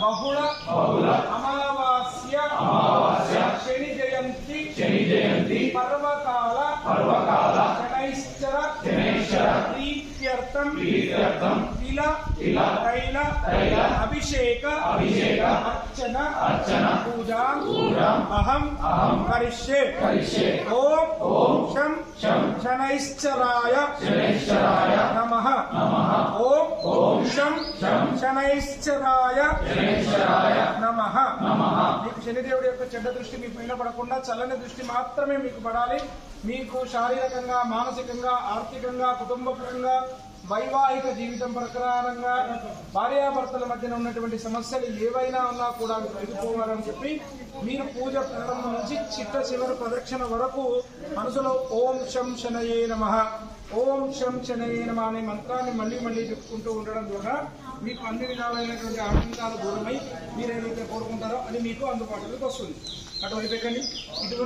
बहुल बहुल। शनि जयंती शनि जयंती पर्वकाल पर्वकाल। शनैश्चर शनैश्चर। प्रीत्यर्थम प्रीत्यर्थम तिल तिल। तैल तैल। अभिषेक अभिषेक। अर्चन अर्चन। पूजा पूजा अहम अहम करिष्ये। करिष्ये। ओम ओम शम शम शनैश्चराय शनैश्चराय। नमः। नमः। ఓం శనైశ్చరాయ నమః. మీకు శనిదేవుడి యొక్క చెడ్డ దృష్టి మీకు పైన పడకుండా చల్లని దృష్టి మాత్రమే మీకు పడాలి. మీకు శారీరకంగా మానసికంగా ఆర్థికంగా కుటుంబపరంగా వైవాహిక జీవితం ప్రకారంగా భార్యాభర్తల మధ్యన ఉన్నటువంటి సమస్యలు ఏవైనా ఉన్నా కూడా ఎదుర్కోవాలని చెప్పి మీరు పూజ ప్రారంభం నుంచి చిట్ట చివరి ప్రదక్షిణ వరకు మనసులో ఓం శం శనయే నమ. ఓం శం శనయే నమ అనే మంత్రాన్ని మళ్ళీ మళ్ళీ చెప్పుకుంటూ ఉండడం ద్వారా మీకు అన్ని విధాలైనటువంటి ఆటంకాలు దూరమై మీరు ఏదైతే కోరుకుంటారో అది మీకు అందుబాటులోకి వస్తుంది. అటువంటి పెట్టండి ఇటువంటి